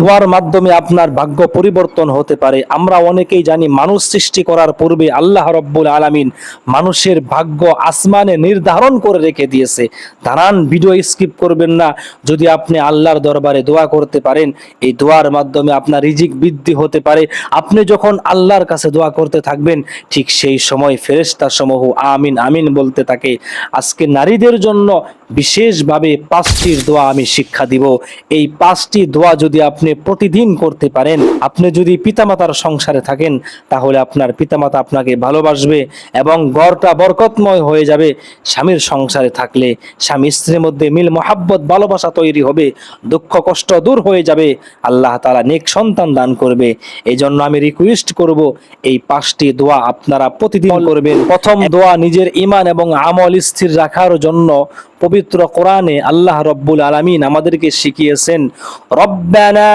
দোয়ার মাধ্যমে আপনার ভাগ্য পরিবর্তন হতে পারে। আমরা অনেকেই জানি মানুষ সৃষ্টি করার পূর্বে আল্লাহ রব্বুল আলামিন মানুষের ভাগ্য আসমানে নির্ধারণ করে রেখে দিয়েছে। দাঁড়ান ভিডিও স্কিপ করবেন না। যদি আপনি আল্লাহর দরবারে দোয়া করতে পারেন, এই দোয়ার মাধ্যমে আপনার রিজিক বৃদ্ধি হতে পারে। আপনি যখন আল্লাহর কাছে দোয়া করতে থাকবেন, ঠিক সেই সময় ফেরেশতা সমূহ আমিন আমিন বলতে থাকে, আজকে নারীদের জন্য বিশেষভাবে পাঁচটির দোয়া আমি শিক্ষা দিব। এই পাঁচটি দোয়া যদি আপনি প্রতিদিন করতে পারেন। আপনি যদি পিতামাতার সংসারে থাকেন, তাহলে আপনার পিতামাতা আপনাকে ভালোবাসবে এবং গড়টা বরকতময় হয়ে যাবে। স্বামীর সংসারে থাকলে স্বামী স্ত্রীর মধ্যে মিল, মহাব্বত, ভালোবাসা তৈরি হবে, দুঃখ, কষ্ট দূর হয়ে যাবে। আল্লাহ তালা নেক সন্তান দান করবে। এই জন্য আমি রিকোয়েস্ট করব, এই পাঁচটি দোয়া আপনারা প্রতিদিন করবেন। প্রথম দোয়া নিজের ইমান এবং আমল স্থির রাখার জন্য পবিত্র কোরআনে আল্লাহ রব্বুল আলমিন আমাদেরকে শিখিয়েছেন, রব্বানা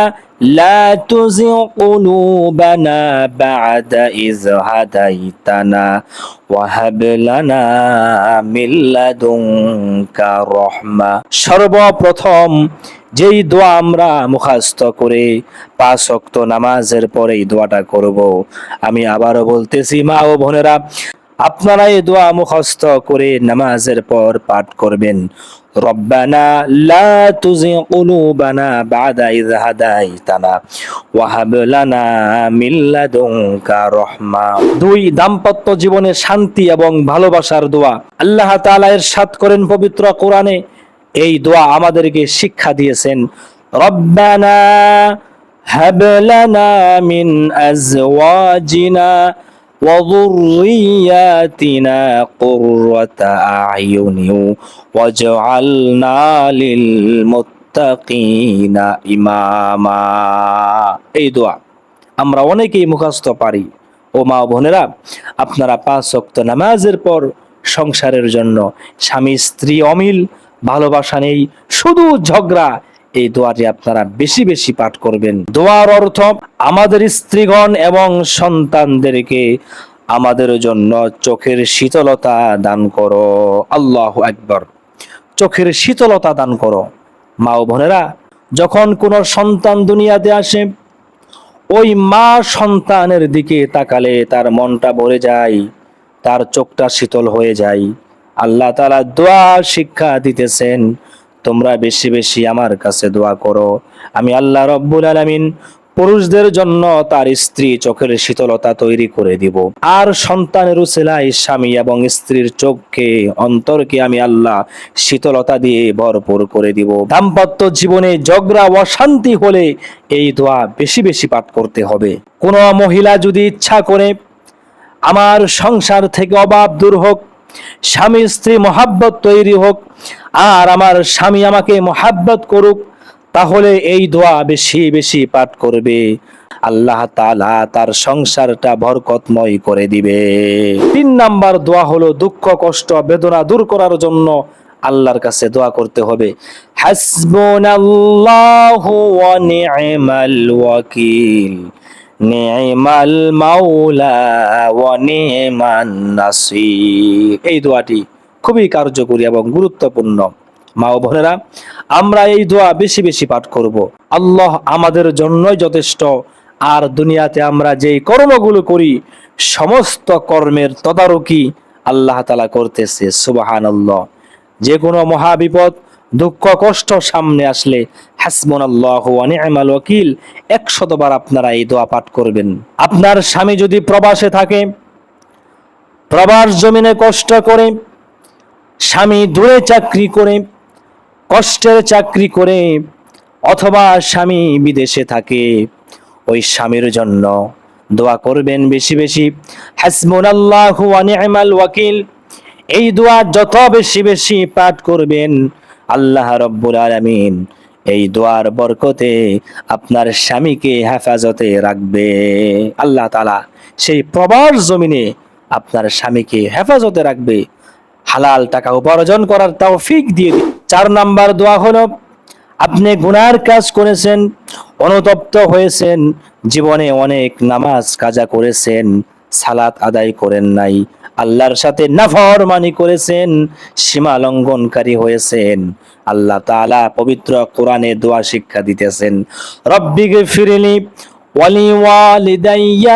সর্বপ্রথম যেই দোয়া আমরা মুখাস্ত করে পাঁচ অক্ত নামাজের পরে এই দোয়াটা করব। আমি আবারও বলতেছি, মা ও বোনেরা আপনারা এই দোয়া মুখস্থ করে নামাজের পর পাঠ করবেন। দুই দাম্পত্য জীবনে শান্তি এবং ভালোবাসার দোয়া। আল্লাহ তাআলা ইরশাদ করেন পবিত্র কোরআনে, এই দোয়া আমাদেরকে শিক্ষা দিয়েছেন। রব্বানা হাব লানা মিন আজওয়াজিনা وذرياتنا قرة أعين واجعلنا للمتقين إماما এই দোয়া আমরা অনেকেই মুখস্থ পারি ও মা ও বোনেরা আপনারা পাঁচ ওয়াক্ত নামাজের পর সংসারের জন্য স্বামী স্ত্রী অমিল ভালোবাসা নেই শুধু ঝগড়া এই দোয়াটি আপনারা বেশি বেশি পাঠ করবেন। দোয়ার অর্থ আমাদের স্ত্রীগণ এবং সন্তানদেরকে আমাদের জন্য চোখের শীতলতা দান করো। আল্লাহ একবার চোখের শীতলতা দান করো। মা ও বোনেরা, যখন কোনো সন্তান দুনিয়াতে আসে, ওই মা সন্তানের দিকে তাকালে তার মনটা ভরে যায়, তার চোখটা শীতল হয়ে যায়। আল্লাহ তালা দোয়া শিক্ষা দিতেছেন তোমরা বেশি বেশি আমার কাছে দোয়া করো। আমি আল্লাহ রব্বুল আলামিন পুরুষদের জন্য তার স্ত্রী চোখের শীতলতা তৈরি করে দিব। আর সন্তানের উসিলায় স্বামী এবং স্ত্রীর চোখকে, অন্তরকে আমি আল্লাহ শীতলতা দিয়ে ভরপুর করে দিব। দাম্পত্য জীবনে ঝগড়া, অশান্তি হলে এই দোয়া বেশি বেশি পাঠ করতে হবে। কোনো মহিলা যদি ইচ্ছা করে আমার সংসার থেকে অভাব দূর হোক স্বামী স্ত্রী মহাব্বত তৈরি হোক আর আমার স্বামী আমাকে মোহাব্বত করুক, তাহলে এই দোয়া বেশি বেশি পাঠ করবে। আল্লাহ তালা তার সংসারটা বরকতময় করে দিবে। তিন নাম্বার দোয়া হলো দুঃখ, কষ্ট, বেদনা দূর করার জন্য আল্লাহর কাছে দোয়া করতে হবে। ওয়াকিল। মাওলা এই দোয়াটি খুবই কার্যকরী এবং গুরুত্বপূর্ণ। মা ও বোনেরা, আমরা এই দোয়া বেশি বেশি পাঠ করব। আল্লাহ আমাদের জন্যই যথেষ্ট। আর দুনিয়াতে আমরা যেই কর্মগুলো করি, সমস্ত কর্মের তদারকি আল্লাহ তালা করতেছে সুবাহান যে কোনো মহাবিপদ দুঃখ, কষ্ট সামনে আসলে হাসমন আল্লাহ নি'মাল ওয়াকিল একশতবার আপনারা এই দোয়া পাঠ করবেন। আপনার স্বামী যদি প্রবাসে থাকে, প্রবাস জমিনে কষ্ট করে স্বামী দূরে চাকরি করে, কষ্টের চাকরি করে, অথবা স্বামী বিদেশে থাকে। ওই স্বামীর জন্য দোয়া করবেন বেশি বেশি। নি'মাল ওয়াকিল। এই দোয়া যত বেশি বেশি পাঠ করবেন, আল্লাহ রব্বুল আলামিন এই দোয়ার বরকতে আপনার স্বামীকে হেফাজতে রাখবে। আল্লাহ তালা সেই প্রবাস জমিনে আপনার স্বামীকে হেফাজতে রাখবে। হালাল টাকা উপার্জন করার তৌফিক দিয়ে দিন। চার নাম্বার দোয়া হলো, আপনি গুনার কাজ করেছেন, অনুতপ্ত হয়েছেন, জীবনে অনেক নামাজ কাজা করেছেন, সালাত আদায় করেন নাই, আল্লাহর সাথে নাফরমানি করেছেন, সীমা লঙ্ঘনকারী হয়েছেন, আল্লাহ তাআলা পবিত্র কোরআনে দোয়া শিক্ষা দিতেছেন। রব্বিগে ফিরিলি ওয়ালি ওয়ালিদাইয়া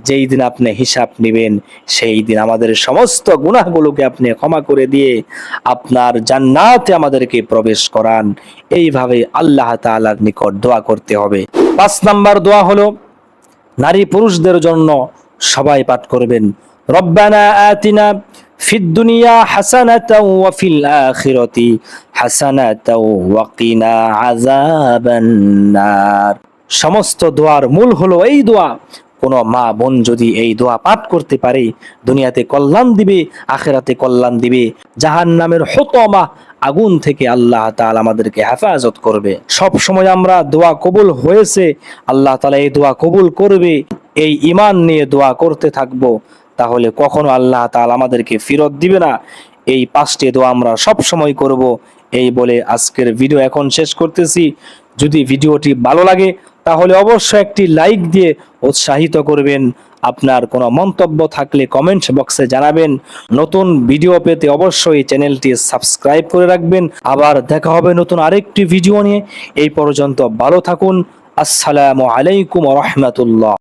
যেই দিন আপনি হিসাব নেবেন, সেই দিন আমাদের সমস্ত গুনাহগুলোকে আপনি ক্ষমা করে দিয়ে আপনার জান্নাতে আমাদেরকে প্রবেশ করান। এইভাবে আল্লাহ তাআলার নিকট দোয়া করতে হবে। পাঁচ নাম্বার দোয়া হলো, নারী পুরুষদের জন্য সবাই পাঠ করবেন। রব্বানা আতিনা ফিদ দুনিয়া হাসানাতাও ওয়া ফিল আখিরাতি হাসানাতাও ওয়া কিনা আযাবান নার। সমস্ত দোয়ার মূল হলো এই দোয়া কোন মা বোন যদি এই দোয়া পাঠ করতে পারে, দুনিয়াতে কল্যাণ দিবে, আখেরাতে কল্যাণ দিবে জাহান নামের হতমা আগুন থেকে আল্লাহ তাল আমাদেরকে হেফাজত করবে। সব সময় আমরা দোয়া কবুল হয়েছে, আল্লাহ তালা এই দোয়া কবুল করবে, এই ইমান নিয়ে দোয়া করতে থাকব, তাহলে কখনো আল্লাহ তাল আমাদেরকে ফেরত দিবে না। এই পাঁচটি দোয়া আমরা সব সময় করব। এই বলে আজকের ভিডিও এখন শেষ করতেছি। যদি ভিডিওটি ভালো লাগে, তাহলে অবশ্যই একটি লাইক দিয়ে উৎসাহিত করবেন। আপনার কোনো মন্তব্য থাকলে কমেন্ট বক্সে জানাবেন। নতুন ভিডিও পেতে অবশ্যই চ্যানেলটি সাবস্ক্রাইব করে রাখবেন। আবার দেখা হবে নতুন আরেকটি ভিডিও নিয়ে। এই পর্যন্ত ভালো থাকুন। আসসালামু আলাইকুম রহমতুল্লাহ।